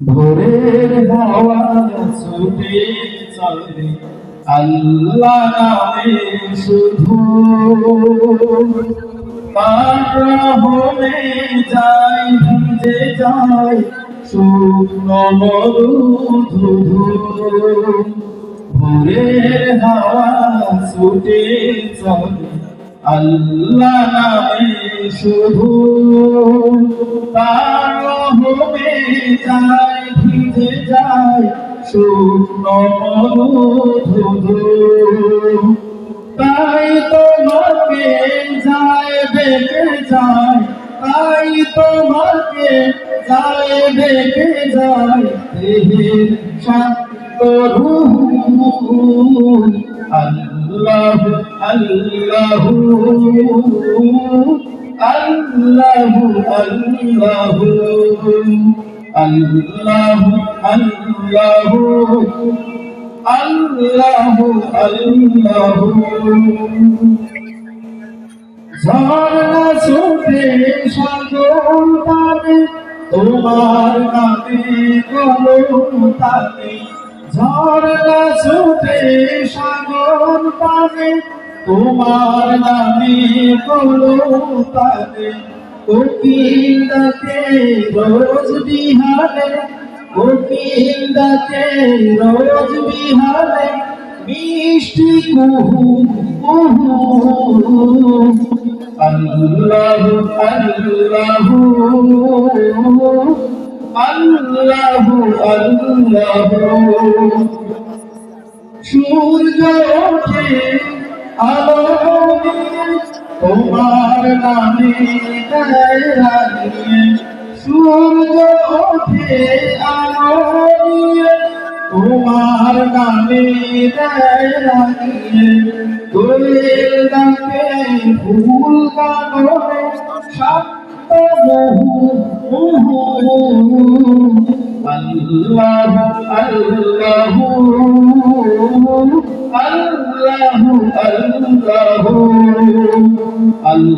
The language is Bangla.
ভোরের হাওয়া ছুটে চলে। আল্লাহ নামে শুধু তার রহমে যায়, ভিজে যায়। শুকনো মরুধু ভোরের হাওয়া ছুটে চলে। আল্লাহ শুধু তার রহমে যায়। ভিজে যায় শুকনো মরুধু তাই তোমাকে যায় দেখে যায়, তাই তোমাকে যায় দেখে যায়। দেহের শান্ত রূহ আল্লাহ আল্লাহ আল্লাহ আল্লাহ। আল্লাহ আল্লাহ আল্লাহ আল্লাহ। ঝর্ণা ছুটে সাগর পানে তোমার নামে কলম তানে ঝর্ণা ছুটে সাগর পানে তোমার নামে কলম ডাকে রোজ বিহারে ডাকে রোজ বিহারে, মিষ্টি কুহু কুহু। আল্লাহ আল্লাহ আল্লাহ আল্লাহ। সূর্য ওঠে আলো নিয়ে তোমার নামে সূর্য ওঠে আলোড়িয়ে তোমার নামে দোলের ডাকে ফুল কাগরে সত্য বহু আল্লাহ আল্লাহ আল্লাহ আল্লাহ।